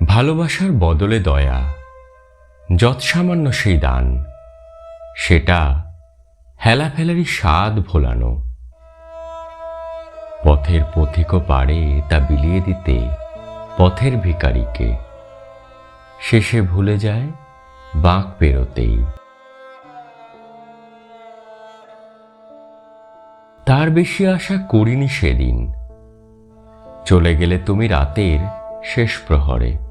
ভালোবাসার বদলে দয়া, যৎসামান্য সেই দান, সেটা হেলাফেলারি স্বাদ ভোলানো। পথের পথিক পারে তা বিলিয়ে দিতে পথের ভিকারিকে, শেষে ভুলে যায় বাঁক পেরোতেই। তার বেশি আশা করিনি সেদিন, চলে গেলে তুমি রাতের শেষ প্রহরে।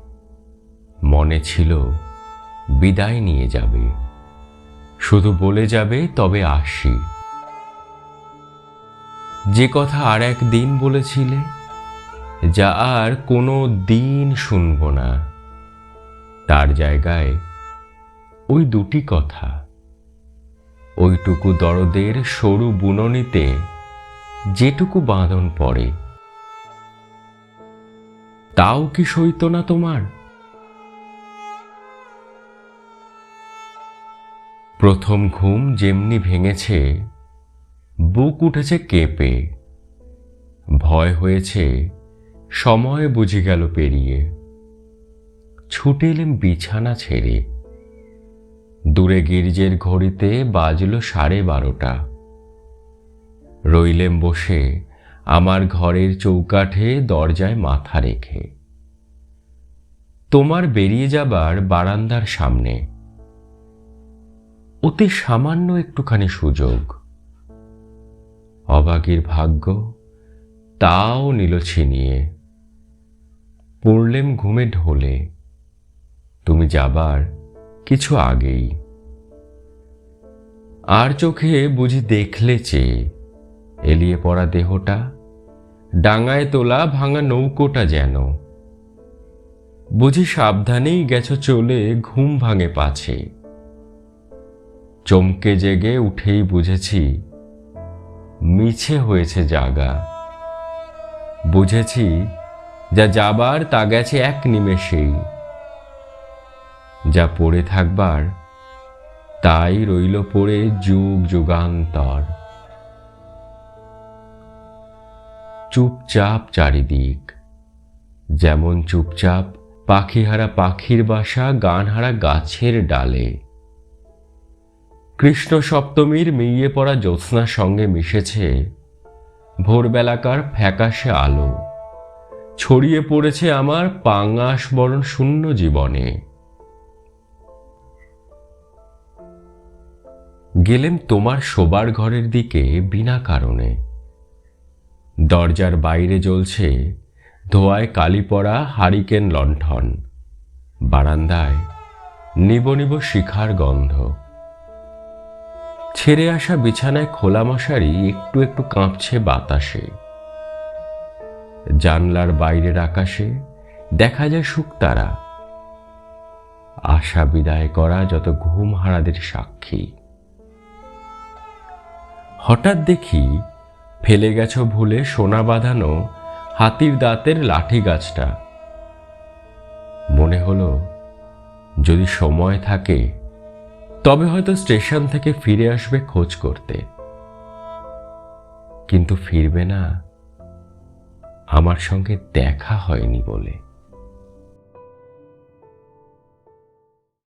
মনে ছিল বিদায় নিয়ে যাবে। শুধু বলে যাবে, তবে আসি। যে কথা আর একদিন বলেছিলে, যা আর কোনো দিন শুনব না। তার জায়গায় ওই দুটি কথা। ওইটুকু দরদের সরু বুননিতে যেটুকু বাঁধন পড়ে। তাও কি সইত না তোমার? প্রথম ঘুম যেমনি ভেঙেছে, বুক উঠেছে কেঁপে। ভয় হয়েছে, সময় বুঝে গেল পেরিয়ে। ছুটে এলেম বিছানা ছেড়ে। দূরে গির্জের ঘড়িতে বাজল সাড়ে বারোটা। রইলেম বসে আমার ঘরের চৌকাঠে দরজায় মাথা রেখে। তোমার বেরিয়ে যাবার বারান্দার সামনে। অতি সামান্য একটুখানি সুযোগ। অবাগীর ভাগ্য তাও নিল ছিনিয়ে। পড়লেম ঘুমে ঢোলে। তুমি যাবার কিছু আগেই। আর চোখে বুঝি দেখলে চেয়ে এলিয়ে পড়া দেহটা, ডাঙায় তোলা ভাঙা নৌকোটা যেন। বুঝি সাবধানেই গেছ চলে ঘুম ভাঙে পাছে। চমকে জেগে উঠেই বুঝেছি, মিছে হয়েছে জাগা। বুঝেছি যা যাবার তা গেছে এক নিমেষেই। যা পড়ে থাকবার তাই রইল পড়ে যুগ যুগান্তর। চুপচাপ চারিদিক, যেমন চুপচাপ পাখিহারা পাখির বাসা, গানহারা গাছের ডালে। কৃষ্ণ সপ্তমীর মিইয়ে পড়া জ্যোৎস্নার সঙ্গে মিশেছে ভোরবেলাকার ফ্যাকাশে আলো। ছড়িয়ে পড়েছে আমার পাঙ্গাস বরণ শূন্য জীবনে। গেলেম তোমার শোবার ঘরের দিকে বিনা কারণে। দরজার বাইরে জ্বলছে ধোয়ায় কালি পড়া হারিকেন লণ্ঠন। বারান্দায় নিব নিব শিখার গন্ধ। ছেড়ে আসা বিছানায় খোলা মশারি একটু একটু কাঁপছে বাতাসে। জানলার বাইরের আকাশে দেখা যায় শুকতারা আশা বিদায় করা যত ঘুম হারাদের সাক্ষী। হঠাৎ দেখি ফেলে গেছো ভুলে সোনা বাঁধানো হাতির দাঁতের লাঠি গাছটা। মনে হলো যদি সময় থাকে তবে হয়তো স্টেশন থেকে ফিরে আসবে খোঁজ করতে। কিন্তু ফিরবে না। আমার সঙ্গে দেখা হয়নি বলে।